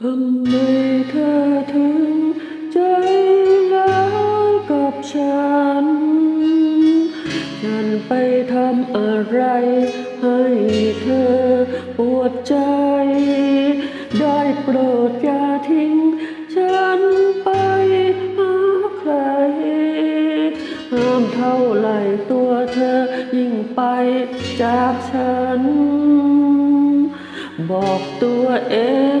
ทำไมเธอถึงใจร้ายกับฉัน ฉันไปทำอะไรให้เธอปวดใจ ได้โปรดอย่าทิ้งฉันไปหาใคร ห้ามเท่าไหร่ตัวเธอยิ่งไปจากฉัน บอกตัวเอง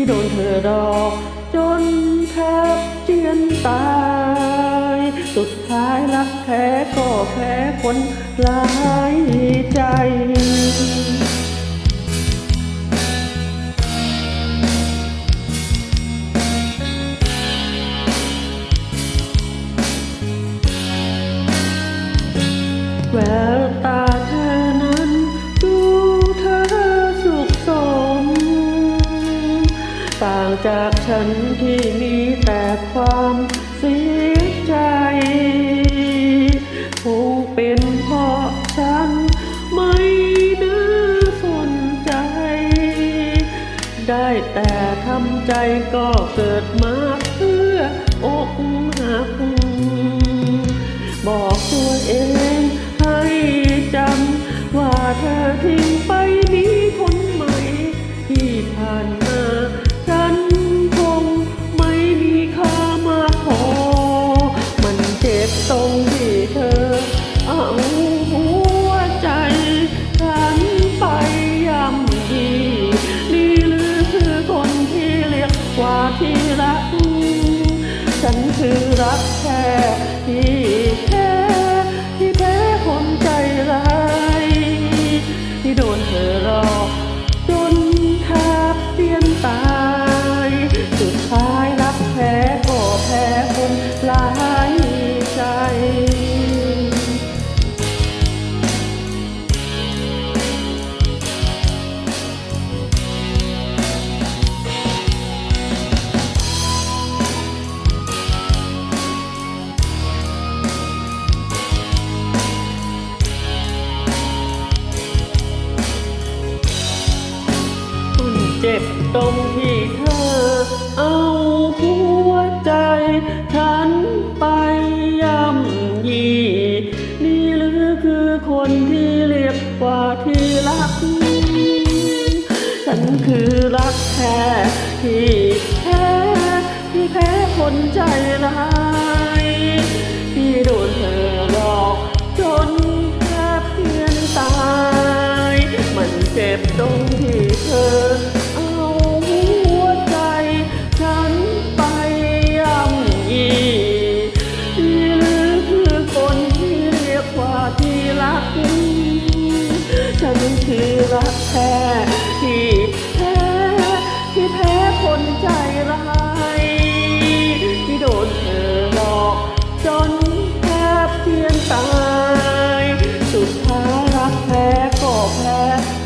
ที่โดนเธอดอก จนแทบเจียนตาย สุดท้ายรักแท้ก็แพ้คนหลายใจ จากฉันที่มีแต่ความเสียใจคงเป็นเพราะฉันไม่นึกสนใจ ได้แต่ทำใจก็เกิดมา ตรงที่เธอ เอาหัวใจ ฉันไปย่ำยี นี่หรือคือคนที่เรียกว่าที่รัก ฉันคือรักแท้ที่ อนั้นคือรักแท้ที่แท้ที่แท้คนใจร้ายที่โดนเธอหลอกจนแทบเทียนตาย สุดท้ายรักแท้ก็แพ้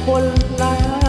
คนร้าย